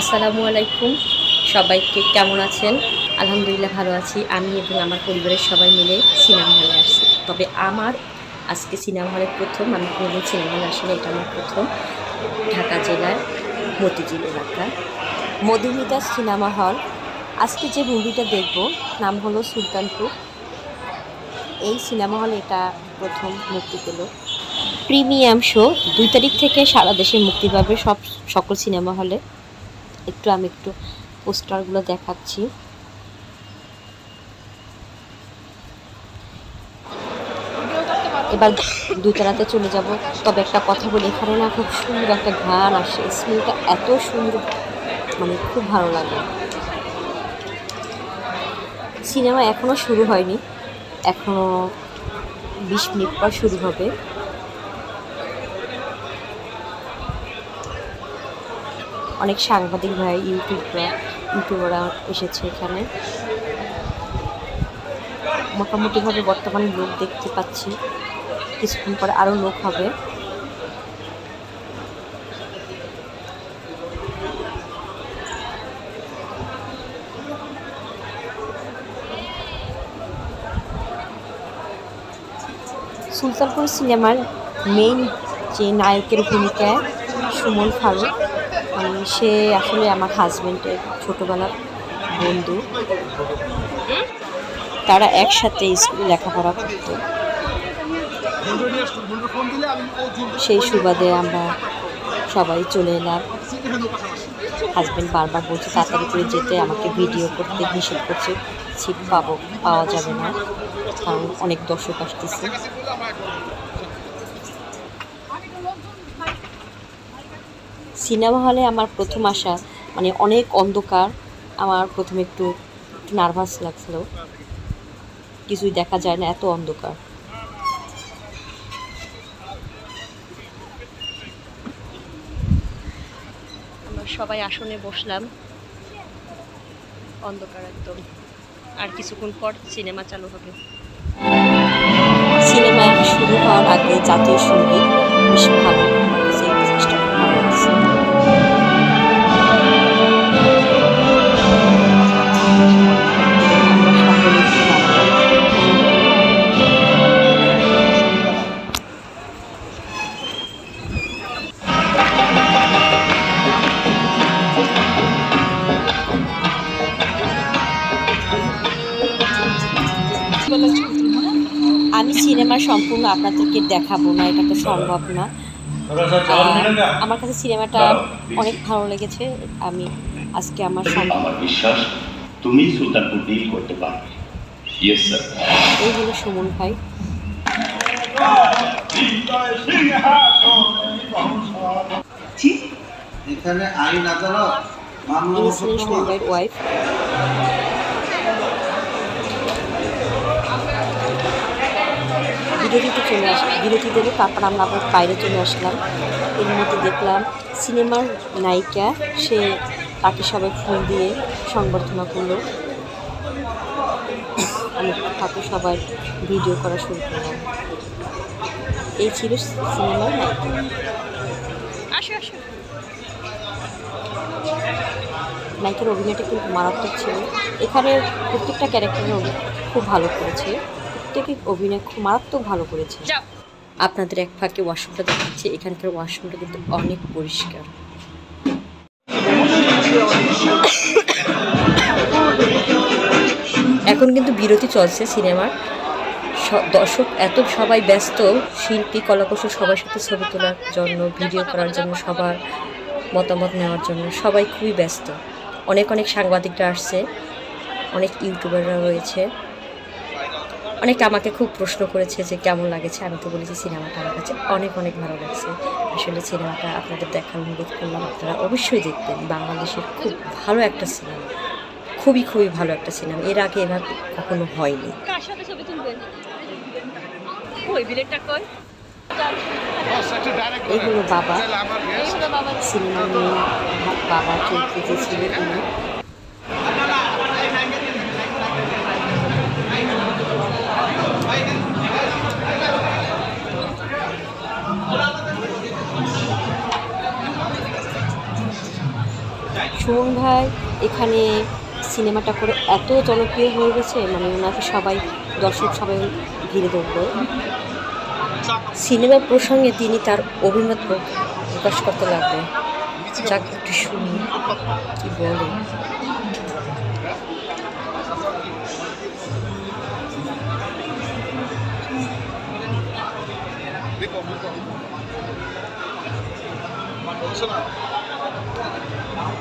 আসসালামু আলাইকুম। সবাইকে কেমন আছেন? আলহামদুলিল্লাহ ভালো আছি। আমি এবং আমার পরিবারের সবাই মিলে সিনেমা হলে আসছি। তবে আমার আজকে সিনেমা হলে প্রথম, আমি কোনোদিন সিনেমা হলে আসলে এটা আমার প্রথম। ঢাকা জেলার মতিঝিল এলাকা। Madhumita cinema hall. আজকে যে মুভিটা দেখব, নাম হলো সুলতানপুর। এই সিনেমা হলে এটা প্রথম মুক্তি পেল। Premium show. দুই তারিখ থেকে সারা দেশে মুক্তি পাবে সব, সকল সিনেমা হলে। একটু আমি একটু পোস্টারগুলো দেখাচ্ছি। এবার দুইতলাতে চলে যাব। তবে একটা কথা বলি, এখানে না খুব সুন্দর একটা গান আসে। স্মেলটা এত সুন্দর মানে খুব ভালো লাগে। সিনেমা এখনও শুরু হয়নি। এখনও বিশ মিনিট পর শুরু হবে। অনেক সাংবাদিক ভাই ইউটিউবরা ইউটিউবাররা এসেছে এখানে। মোটামুটিভাবে বর্তমানে লোক দেখতে পাচ্ছি। কিছুক্ষণ পরে আরও লোক হবে। সুলতানপুর সিনেমার মেইন যে নায়কের ভূমিকায় সুমন ফারুক। সে আসলে আমার হাজব্যান্ডের ছোটোবেলার বন্ধু। তারা একসাথে স্কুলে লেখাপড়া করতো। সেই সুবাদে আমরা সবাই চলে এলাম। হাজব্যান্ড বারবার বলছে, তাড়াতাড়ি করে যেতে, আমাকে ভিডিও করতে নিষেধ করছে। সিট পাবো, পাওয়া যাবে না। কারণ অনেক দর্শক আসতেছে। সিনেমা হলে আমার প্রথম আসা মানে অনেক অন্ধকার আমার প্রথমে একটু নার্ভাস লাগছিল। কিছুই দেখা যায় না এত অন্ধকার। আমরা সবাই আসনে বসলাম। অন্ধকার একদম। আর কিছুক্ষণ পর সিনেমা চালু হবে। সিনেমা শুরু হওয়ার আগে জাতীয় সংগীত বেশ ভালো। সিনেমা সম্পূর্ণ আপনাদেরকে দেখাবো না এটা তো সম্ভব না। আর আমার কাছে সিনেমাটা অনেক ভালো লেগেছে আমি আজকে আমার আমার বিশ্বাস তুমি সুলতানপুর ডিল করতে পারবে। ইয়েস স্যার এই হলো সুমন ভাই। এখানে আইন আদালত মামলা ওয়াইফ বিরতিতে চলে আস বিরতি দেবে তারপর আমরা আবার বাইরে চলে আসলাম। এর মধ্যে দেখলাম সিনেমার নায়িকা সে তাকে সবাই ফুল দিয়ে সংবর্ধনা করল। আমি তাকে সবাই ভিডিও করা শুরু করলাম। এই ছিল সিনেমার নায়িকা। নায়িকার অভিনয়টা কিন্তু মারাত্মক ছিল। এখানে প্রত্যেকটা ক্যারেক্টারের খুব ভালো করেছে। প্রত্যেকের অভিনয় খুব মারাত্মক ভালো করেছে। আপনাদের এক ফাঁকে ওয়াশরুমটা দেখাচ্ছি। এখানকার ওয়াশরুমটা কিন্তু অনেক পরিষ্কার। এখন কিন্তু বিরতি চলছে সিনেমার। দর্শক এত সবাই ব্যস্ত শিল্পী কলাকুশল সবার সাথে ছবি তোলার জন্য ভিডিও করার জন্য সবার মতামত নেওয়ার জন্য সবাই খুবই ব্যস্ত। অনেক অনেক সাংবাদিকরা আসছে অনেক ইউটিউবাররা রয়েছে। অনেকে আমাকে খুব প্রশ্ন করেছে যে কেমন লাগেছে? আমি তো বলেছি সিনেমাটা আমার কাছে অনেক অনেক ভালো লাগছে। আসলে সিনেমাটা আপনাদের দেখার অনুরোধ করলাম আপনারা অবশ্যই দেখবেন। বাংলাদেশের খুব ভালো একটা সিনেমা। খুবই খুবই ভালো একটা সিনেমা। এর আগে এভাবে কখনো হয়নি। হলো বাবা। এই হলো বাবা যে ছিল সুমন ভাই এখানে সিনেমাটা করে এত জনপ্রিয় হয়ে গেছে মানে ওনাকে সবাই, দর্শক সবাই ঘিরে ধরলো। সিনেমার প্রসঙ্গে তিনি তার অভিমত প্রকাশ করতে লাগলেন। যাক, একটু শুনি, কি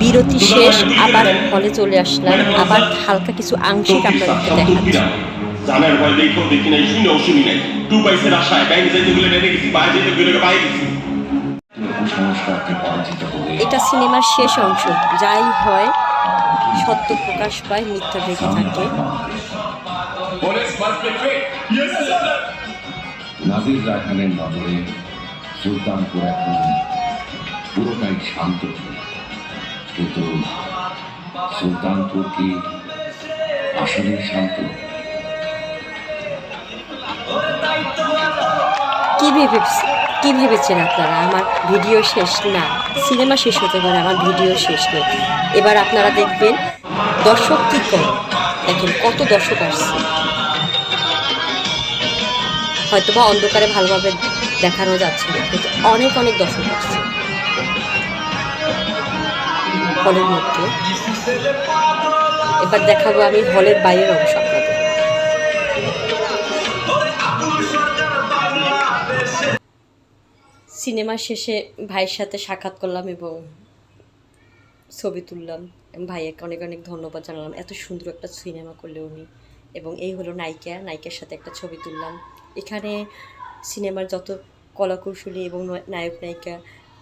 বিরতি শেষ আবার হলে চলে আসলাম। আবার হালকা কিছু আংশিক আপনাদেরকে দেখাচ্ছি। জানার ভয় দেখো দেখি নাই শুনেও শুনি নাই। টু বাইসের আশায় ব্যাংক যাইতে গেলে রেখে গেছি বাইরে যেতে গেলে বাইরে গেছি। এটা সিনেমার শেষ অংশ যাই হয় সত্য প্রকাশ পায় মিথ্যা ঢেকে থাকে। নাজির রাখানের নজরে সুলতানপুর এখন পুরোটাই শান্ত ছিল। কিন্তু সুলতানপুর কি আসলে শান্ত? কি ভেবে, কি ভেবেছেন আপনারা? আমার ভিডিও শেষ না। সিনেমা শেষ হতে পারে, আমার ভিডিও শেষ নেই। এবার আপনারা দেখবেন দর্শক কি করে? দেখেন কত দর্শক আসছে। হয়তোবা অন্ধকারে ভালোভাবে দেখানো যাচ্ছে না, কিন্তু অনেক অনেক দর্শক আসছে। হলের মধ্যে। এবার দেখাবো আমি হলের বাইরের অংশ আপনাদের। সিনেমা শেষে ভাইয়ের সাথে সাক্ষাৎ করলাম এবং ছবি তুললাম। ভাইয়াকে অনেক অনেক ধন্যবাদ জানালাম। এত সুন্দর একটা সিনেমা করলে উনি। এবং এই হলো নায়িকা। নায়িকার সাথে একটা ছবি তুললাম। এখানে সিনেমার যত কলাকৌশলী এবং নায়ক নায়িকা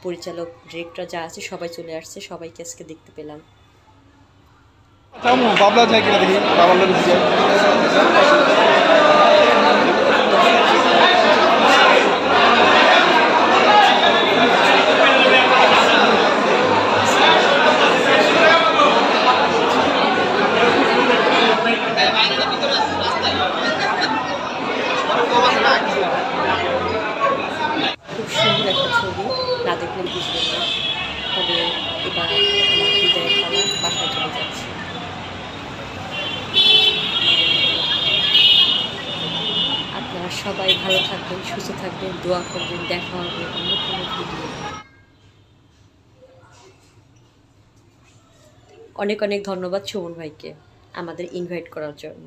পরিচালক ডিরেক্টর যা আছে সবাই চলে আসছে সবাইকে আজকে দেখতে পেলাম। বাবলা দেখি লোক দিছে খুব সুন্দর একটা ছবি না দেখলে বুঝবেন না তবে এবার আমার হৃদয়ের পালা বাসায় চলে যাচ্ছে আপনারা সবাই ভালো থাকবেন, সুস্থ থাকবেন, দোয়া করবেন, দেখা হবে অন্য কোনো ভিডিও অনেক অনেক ধন্যবাদ সুমন ভাইকে আমাদের ইনভাইট করার জন্য।